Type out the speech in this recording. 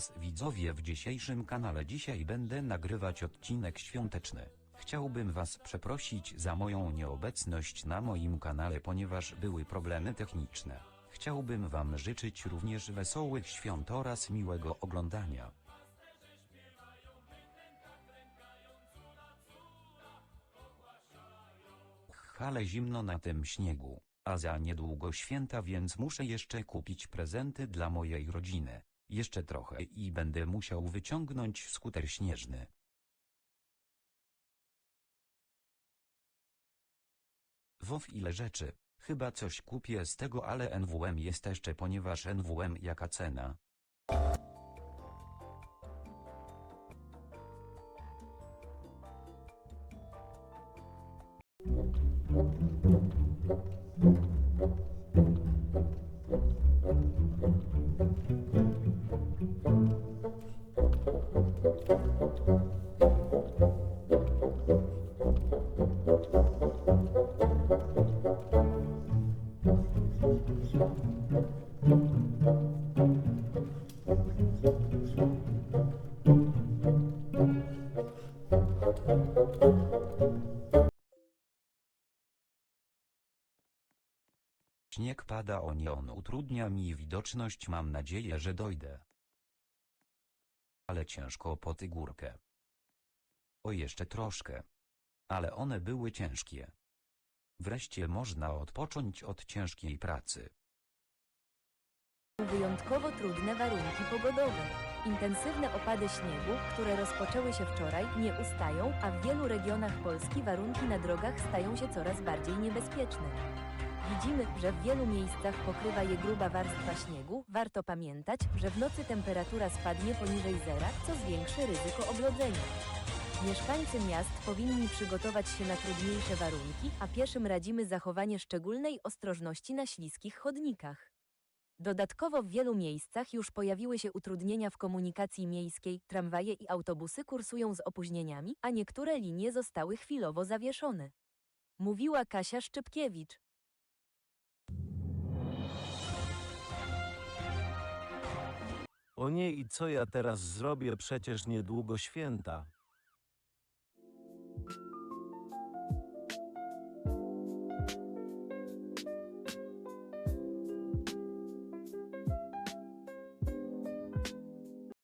was widzowie w dzisiejszym kanale. Dzisiaj będę nagrywać odcinek świąteczny. Chciałbym was przeprosić za moją nieobecność na moim kanale, ponieważ były problemy techniczne. Chciałbym wam życzyć również wesołych świąt oraz miłego oglądania. Ale zimno na tym śniegu, a za niedługo święta, więc muszę jeszcze kupić prezenty dla mojej rodziny. Jeszcze trochę i będę musiał wyciągnąć skuter śnieżny. Wow ile rzeczy. Chyba coś kupię z tego, ale NWM jest jeszcze, ponieważ NWM jaka cena? Śnieg pada o nie on utrudnia mi widoczność mam nadzieję, że dojdę. Ale ciężko po tę górkę. O jeszcze troszkę. Ale one były ciężkie. Wreszcie można odpocząć od ciężkiej pracy. Wyjątkowo trudne warunki pogodowe. Intensywne opady śniegu, które rozpoczęły się wczoraj, nie ustają, a w wielu regionach Polski warunki na drogach stają się coraz bardziej niebezpieczne. Widzimy, że w wielu miejscach pokrywa je gruba warstwa śniegu. Warto pamiętać, że w nocy temperatura spadnie poniżej zera, co zwiększy ryzyko oblodzenia. Mieszkańcy miast powinni przygotować się na trudniejsze warunki, a pieszym radzimy zachowanie szczególnej ostrożności na śliskich chodnikach. Dodatkowo w wielu miejscach już pojawiły się utrudnienia w komunikacji miejskiej, tramwaje i autobusy kursują z opóźnieniami, a niektóre linie zostały chwilowo zawieszone. Mówiła Kasia Szczypkiewicz. O nie i co ja teraz zrobię, przecież niedługo święta.